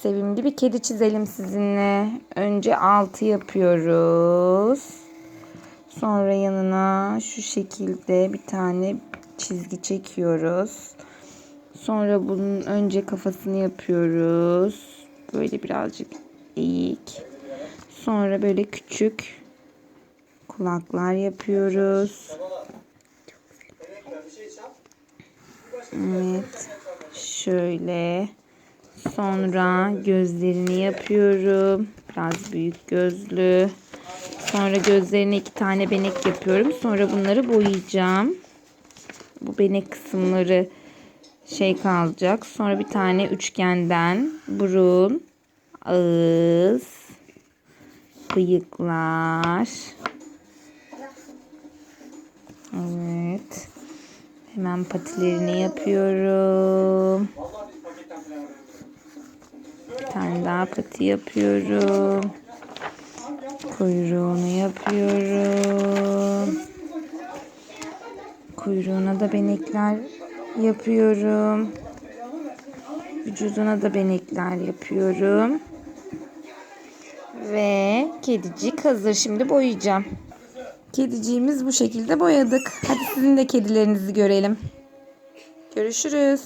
sevimli bir kedi çizelim sizinle. Önce altı yapıyoruz. Sonra yanına şu şekilde bir tane çizgi çekiyoruz. Sonra bunun önce kafasını yapıyoruz. Böyle birazcık eğik. Sonra böyle küçük kulaklar yapıyoruz. Evet. Şöyle. Sonra gözlerini yapıyorum. Biraz büyük gözlü. Sonra gözlerine iki tane benek yapıyorum. Sonra bunları boyayacağım. Bu benek kısımları şey kalacak. Sonra bir tane üçgenden burun, ağız, bıyıklar. Evet. Hemen patilerini yapıyorum. Bir tane daha pati yapıyorum. Kuyruğunu yapıyorum. Kuyruğuna da benekler yapıyorum. Vücuduna da benekler yapıyorum. Ve kedicik hazır. Şimdi boyayacağım. Kediciğimiz bu şekilde boyadık. Hadi sizin de kedilerinizi görelim. Görüşürüz.